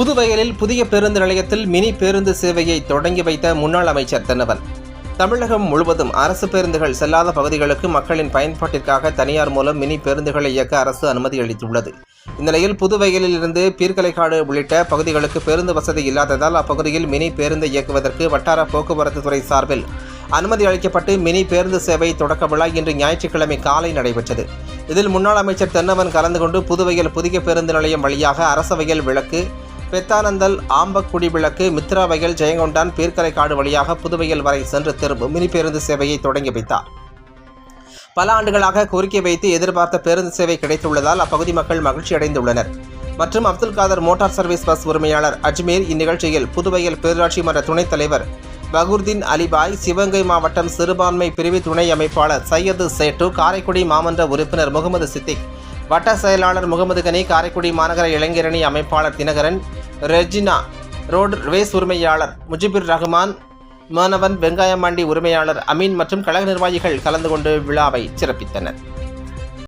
புதுவயலில் புதிய பேருந்து நிலையத்தில் மினி பேருந்து சேவையை தொடங்கி வைத்த முன்னாள் அமைச்சர் தென்னவன். தமிழகம் முழுவதும் அரசு பேருந்துகள் செல்லாத பகுதிகளுக்கு மக்களின் பயன்பாட்டிற்காக தனியார் மூலம் மினி பேருந்துகளை இயக்க அரசு அனுமதி அளித்துள்ளது. இந்நிலையில் புதுவயலிலிருந்து பீர்க்கலைக்காடு உள்ளிட்ட பகுதிகளுக்கு பேருந்து வசதி இல்லாததால் அப்பகுதியில் மினி பேருந்து இயக்குவதற்கு வட்டார போக்குவரத்து துறை சார்பில் அனுமதி அளிக்கப்பட்டு மினி பேருந்து சேவை தொடக்க விழா இன்று ஞாயிற்றுக்கிழமை காலை நடைபெற்றது. இதில் முன்னாள் அமைச்சர் தென்னவன் கலந்து கொண்டு புதுவையில் புதிய பேருந்து நிலையம் வழியாக அரசவையல் விளக்கு பெத்தானந்தல் ஆம்பக்குடி விளக்கு மித்ராவயல் ஜெயங்கொண்டான் பீர்க்கரைக்காடு வழியாக புதுவையில் வரை சென்று திரும்பும் மினி பேருந்து சேவையை தொடங்கி வைத்தார். பல ஆண்டுகளாக கோரிக்கை வைத்து எதிர்பார்த்த பேருந்து சேவை கிடைத்துள்ளதால் அப்பகுதி மக்கள் மகிழ்ச்சி அடைந்துள்ளனர். மற்றும் Abdul Khader motor service bus உரிமையாளர் அஜ்மீர் இந்நிகழ்ச்சியில் புதுவையில் பேரூராட்சி மன்ற துணைத் தலைவர் பகுர்தீன் அலிபாய் சிவகங்கை மாவட்டம் சிறுபான்மை பிரிவு துணை அமைப்பாளர் சையது சேட்டு காரைக்குடி மாமன்ற உறுப்பினர் முகமது சித்திக் வட்ட செயலாளர் முகமது கனி காரைக்குடி மாநகர இளைஞரணி அமைப்பாளர் தினகரன் ரெஜினா ரோடு ரேஸ் உரிமையாளர் முஜிபுர் ரஹ்மான் மாணவன் வெங்காயமாண்டி உரிமையாளர் அமீன் மற்றும் கழக நிர்வாகிகள் கலந்து கொண்டு விழாவை சிறப்பித்தனர்.